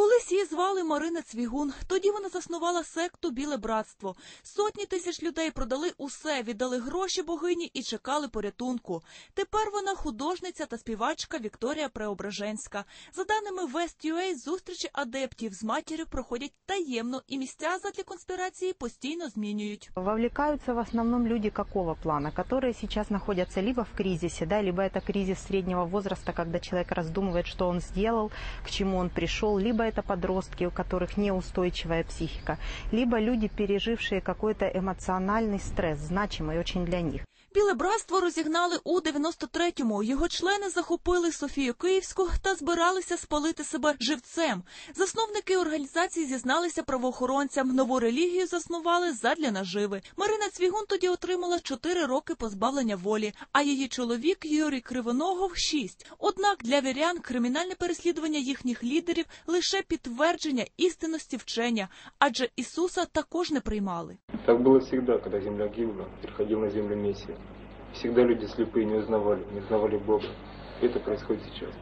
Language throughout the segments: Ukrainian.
Колись її звали Марина Цвігун. Тоді вона заснувала секту Біле братство. Сотні тисяч людей продали усе, віддали гроші богині і чекали порятунку. Тепер вона художниця та співачка Вікторія Преображенська. За даними West.ua, зустрічі адептів з матір'ю проходять таємно, і місця задля конспірації постійно змінюють. Вовлекаются в основном люди какого плана, которые сейчас находятся либо в кризисе, да, либо это кризис среднего возраста, когда человек раздумывает, что он сделал, к чему он пришел, либо это подростки, у которых неустойчивая психика, либо люди, пережившие какой-то эмоциональный стресс, значимый очень для них. Біле братство розігнали у 93-му. Його члени захопили Софію Київську та збиралися спалити себе живцем. Засновники організації зізналися правоохоронцям. Нову релігію заснували задля наживи. Марина Цвігун тоді отримала 4 роки позбавлення волі, а її чоловік Юрій Кривоногов – 6. Однак для вірян кримінальне переслідування їхніх лідерів лише підтвердження істинності вчення, адже Ісуса також не приймали. Так было всегда, когда земля гибла, приходил на землю Мессия. Всегда люди слепые не узнавали, не узнавали Бога. И это происходит сейчас.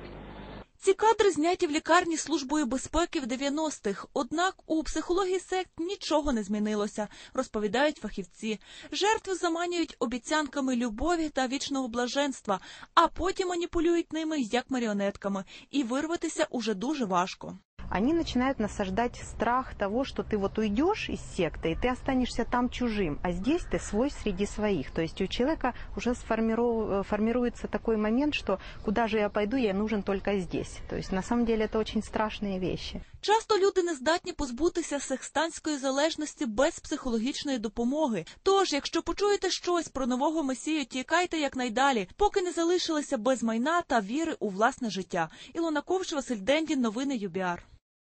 Ці кадри зняті в лікарні службою безпеки в 90-х. Однак у психології сект нічого не змінилося, розповідають фахівці. Жертви заманюють обіцянками любові та вічного блаженства, а потім маніпулюють ними як маріонетками, і вирватися уже дуже важко. Они начинают насаждать страх того, что ты вот уйдешь из секты, и ты останешься там чужим, а здесь ты свой среди своих. То есть у человека уже сформиров- э, формируется такой момент, что куда же я пойду, я нужен только здесь. То есть на самом деле это очень страшные вещи. Часто люди не здатні позбутися секстанської залежності без психологічної допомоги. Тож, якщо почуєте щось про нового месію, тікайте якнайдалі, поки не залишилися без майна та віри у власне життя. Ілона Ковш, Василь Дендін, новини ЮБІАР.